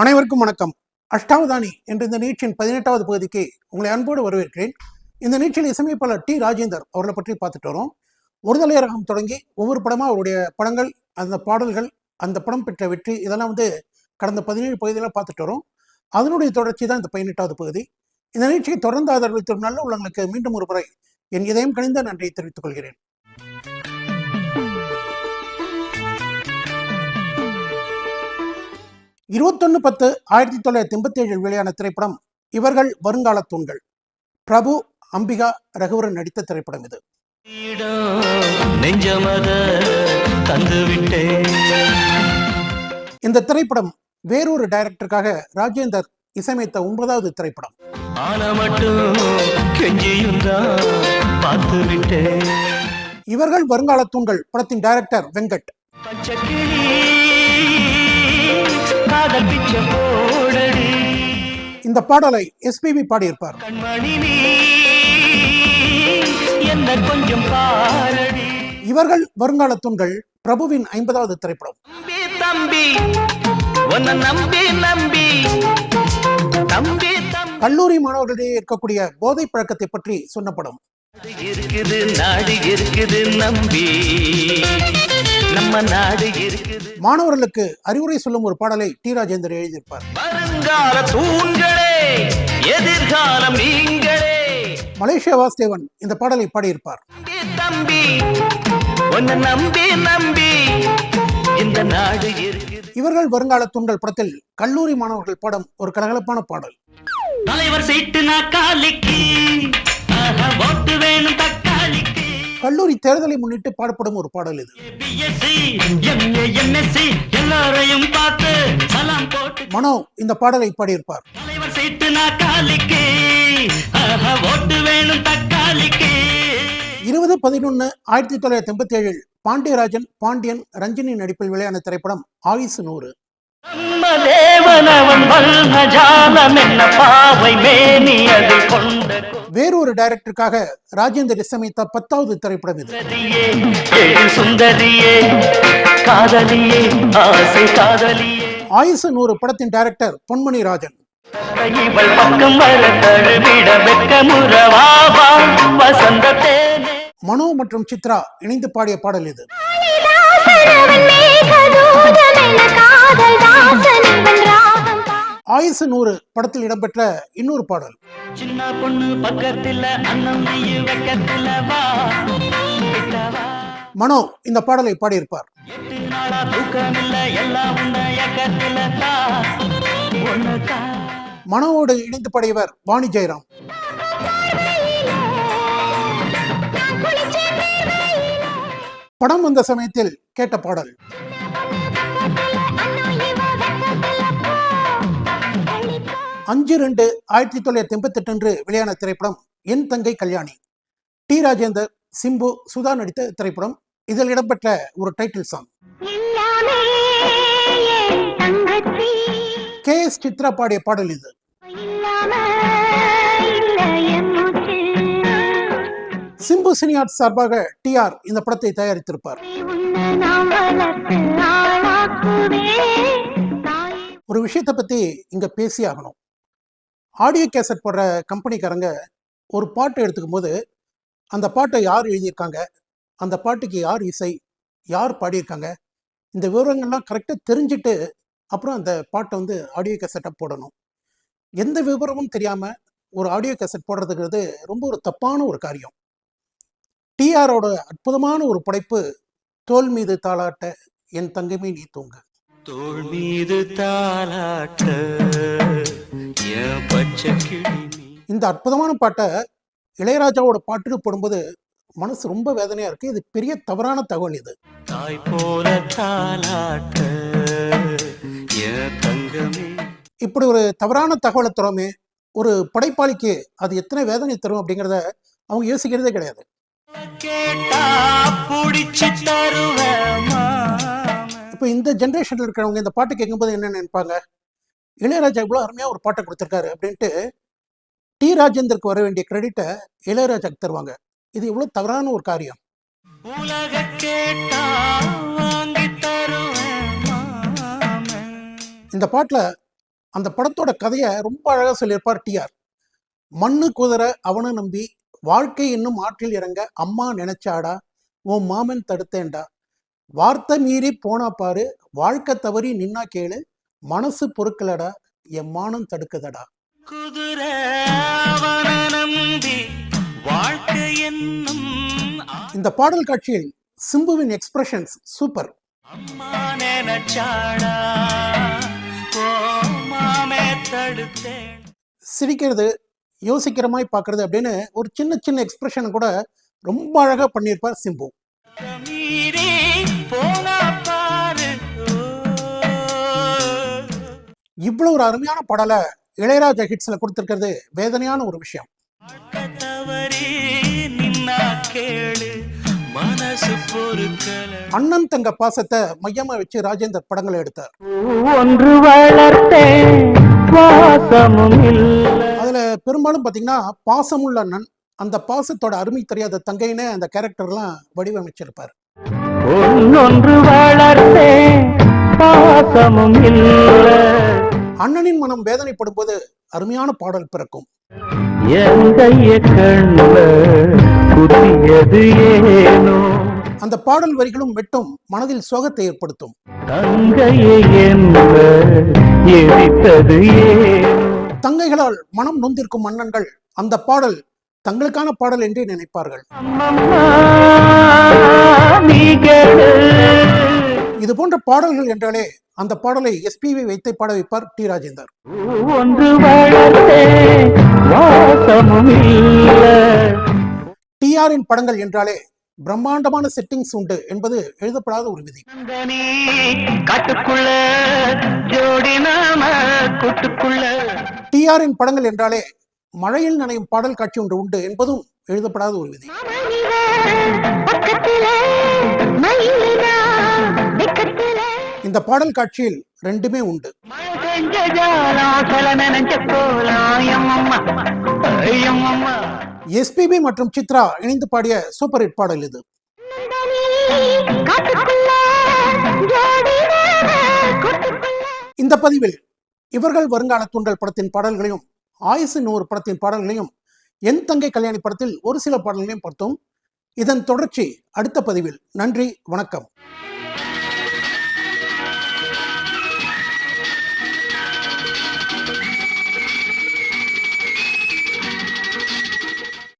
அனைவருக்கும் வணக்கம். அஷ்டாவதானி என்ற இந்த நிகழ்ச்சியின் பதினெட்டாவது பகுதிக்கு உங்களை அன்போடு வரவேற்கிறேன். இந்த நிகழ்ச்சியில் இசையமைப்பாளர் டி ராஜேந்தர் அவர்களை பற்றி பார்த்துட்டு வரோம். ஒரு தலையரகம் தொடங்கி ஒவ்வொரு படமாக அவருடைய படங்கள் அந்த பாடல்கள் அந்த படம் பெற்ற வெற்றி இதெல்லாம் வந்து கடந்த பதினேழு பகுதியில் பார்த்துட்டு வரோம். அதனுடைய தொடர்ச்சி தான் இந்த பதினெட்டாவது பகுதி. இந்த நிகழ்ச்சியை தொடர்ந்து ஆதரவளித்த நல்ல உள்ளங்களுக்கு மீண்டும் ஒரு முறை என் இதயம் கணிந்த நன்றியை தெரிவித்துக் கொள்கிறேன். இருபத்தொன்னு பத்து ஆயிரத்தி தொள்ளாயிரத்தி எண்பத்தி ஏழில் வெளியான திரைப்படம் இவர்கள் வருங்கால தூண்கள். பிரபு அம்பிகா ரகுவரன் நடித்த திரைப்படம் இது. இந்த திரைப்படம் வேறொரு டைரக்டருக்காக ராஜேந்தர் இசையமைத்த ஒன்பதாவது திரைப்படம். இவர்கள் வருங்கால தூண்கள் படத்தின் டைரக்டர் வெங்கட். இந்த பாடலை எஸ்பிபி பாடியிருப்பார். இவர்கள் வருங்கால தூண்கள் பிரபுவின் ஐம்பதாவது திரைப்படம். கல்லூரி மாணவர்களிடையே இருக்கக்கூடிய போதை பழக்கத்தை பற்றி சொன்ன படம். இருக்குது நாடு இருக்குது நம்பி. நம்ம நாடு இருக்குது. மாணவர்களுக்கு அறிவுரை சொல்லும் ஒரு பாடலை டி ராஜேந்தர் எழுதியிருப்பார். வருங்கால தூண்களே எதிர்காலம் நீங்களே. மலேசியா வாசுதேவன் இந்த பாடலை பாடியிருப்பார். தம்பி உன்னை நம்பி நம்பி இந்த நாடு இருக்குது. இவர்கள் வருங்கால தூண்கள் படத்தில் கல்லூரி மாணவர்கள் பாடும் ஒரு கலகலப்பான பாடல். தலைவர் சீட்டு ஆஹா, ஓட்டு வேணும் கல்லூரி தேர்தலை முன்னிட்டு பாடப்படும் ஒரு பாடல் இது. மனோ இந்த பாடலை பாடியிருப்பார். இருபது பதினொன்னு ஆயிரத்தி தொள்ளாயிரத்தி எண்பத்தி ஏழில் பாண்டியராஜன் பாண்டியன் ரஞ்சினி நடிப்பில் வெளியான திரைப்படம் ஆயுசு நூறு. நம்ம தேவனவன் வேறொரு டைரக்டருக்காக ராஜேந்தர் இசையமைத்த பத்தாவது திரைப்படம் இது. ஆயுசு நூறு படத்தின் டைரக்டர் பொன்மணி ராஜன். மனோ மற்றும் சித்ரா இணைந்து பாடிய பாடல் இது. ஆயுசு நூறு படத்தில் இடம்பெற்ற இன்னொரு பாடல். சின்ன பொண்ணு பக்கத்துல. மனோ இந்த பாடலை பாடியிருப்பார். மனோவோடு இணைந்து பாடியவர் வாணி ஜெயராம். படம் வந்த சமயத்தில் கேட்ட பாடல். அஞ்சு ரெண்டு ஆயிரத்தி தொள்ளாயிரத்தி எண்பத்தி எட்டு அன்று வெளியான திரைப்படம் என் தங்கை கல்யாணி. டி. ராஜேந்தர் சிம்பு சுதா நடித்த திரைப்படம். இதில் இடம்பெற்ற ஒரு title song K. S. Chithra பாடிய பாடல் இது. சிம்பு சினியார்ட் சார்பாக டி. ஆர். இந்த படத்தை தயாரித்திருப்பார். ஒரு விஷயத்தை பற்றி இங்கே பேசி ஆகணும். ஆடியோ கேசட் போடுற கம்பெனிக்காரங்க ஒரு பாட்டை எடுத்துக்கும் போது அந்த பாட்டை யார் எழுதியிருக்காங்க? அந்த பாட்டுக்கு யார் இசை? யார் பாடியிருக்காங்க? இந்த விவரங்கள்லாம் கரெக்டாக தெரிஞ்சுட்டு அப்புறம் அந்த பாட்டை வந்து ஆடியோ கேசட்டை போடணும். எந்த விவரமும் தெரியாமல் ஒரு ஆடியோ கேசட் போடுறதுங்கிறது ரொம்ப ஒரு தப்பான ஒரு காரியம். டிஆரோட அற்புதமான ஒரு படைப்பு தோல் மீது தாளாட்ட என் தங்கமே நீ தூங்க. தோள் மீது தாலாட்ட. இந்த அற்புதமான பாட்டை இளையராஜாவோட பாட்டுன்னு போடும்போது மனசு ரொம்ப வேதனையா இருக்கு. இது பெரிய தவறான தகவல் இது. தாய் போல தாலாட்ட இப்படி ஒரு தவறான தகவலை தரோமே ஒரு படைப்பாளிக்கு அது எத்தனை வேதனை தரும் அப்படிங்கிறத அவங்க யோசிக்கிறதே கிடையாது. கேட்டா புடிச்சு தருவேன் இப்போ இந்த ஜென்ரேஷன்ல இருக்கிறவங்க இந்த பாட்டு கேட்கும்போது என்ன நினைப்பாங்க? இளையராஜா இவ்வளோ அருமையாக ஒரு பாட்டை கொடுத்துருக்காரு அப்படின்ட்டு டி. ராஜேந்தருக்கு வர வேண்டிய கிரெடிட்டை இளையராஜாக்கு தருவாங்க. இது இவ்வளோ தவறான ஒரு காரியம். இந்த பாட்டில் அந்த படத்தோட கதையை ரொம்ப அழகாக சொல்லியிருப்பார் டிஆர் மண்ணு குதிரை அவனை நம்பி வாழ்க்கை என்னும் ஆற்றில் இறங்க அம்மா நினைச்சாடா உன் மாமன் தடுத்தேன்டா. வார்த்தை மீறி போனா பாரு வாழ்க்கை தவறி நின்னா கேளு மனசு பொறுக்கலடா என் மானம் தடுக்குதடா. குதிரை வாழ்க்கை என்னும் இந்த பாடல் காட்சியில் சிம்புவின் எக்ஸ்பிரஷன்ஸ் சூப்பர் சிரிக்கிறது யோசிக்கிற மாதிரி பார்க்கறது அப்படின்னு ஒரு சின்ன சின்ன எக்ஸ்பிரஷன் கூட ரொம்ப அழகாக பண்ணியிருப்பார் சிம்பு. மீறி போனா பாரு. ஓ. இவ்வளோ ஒரு அருமையான பாடலை இளையராஜா ஹிட்ஸில் கொடுத்துருக்கிறது வேதனையான ஒரு விஷயம். அண்ணன் தங்க பாசத்தை மையமா வச்சு ராஜேந்தர் படங்களை எடுத்தார். ஒன்று அதுல பெரும்பாலும் பாத்தீங்கன்னா பாசமுள்ள அண்ணன் அந்த பாசத்தோட அருமை தெரியாத தங்கைன்னு அந்த கேரக்டர்லாம் வடிவமைச்சிருப்பார். அண்ணனின் மனம் வேதனைப்படும் போது அருமையான பாடல் பிறக்கும். அந்த பாடல் வரிகளும் வெட்டும் மனதில் சோகத்தை ஏற்படுத்தும். தங்கைகளால் மனம் நொந்திருக்கும் மன்னன்கள் அந்த பாடல் தங்களுக்கான பாடல் என்றே நினைப்பார்கள். இது போன்ற பாடல்கள் என்றாலே அந்த பாடலை எஸ்பிவி வைத்து பாட வைப்பார் டி ராஜேந்தர். டிஆரின் படங்கள் என்றாலே பிரம்மாண்டமான செட்டிங்ஸ் உண்டு என்பது எழுதப்படாத ஒரு விதி. டிஆரின் படங்கள் என்றாலே மழையில் நனையும் பாடல் காட்சி ஒன்று உண்டு என்பதும் எழுதப்படாத ஒரு விதி. இந்த பாடல் காட்சியில் ரெண்டுமே உண்டு. எஸ்பிபி மற்றும் சித்ரா இணைந்து பாடிய சூப்பர் ஹிட் பாடல் இது. இந்த பதிவில் இவர்கள் வருங்கால தூண்டல் படத்தின் பாடல்களையும் ஆயுசு நூறு படத்தின் பாடல்களையும் என் தங்கை கல்யாணி படத்தில் ஒரு சில பாடல்களையும் பார்த்தோம். இதன் தொடர்ச்சி அடுத்த பதிவில். நன்றி வணக்கம்.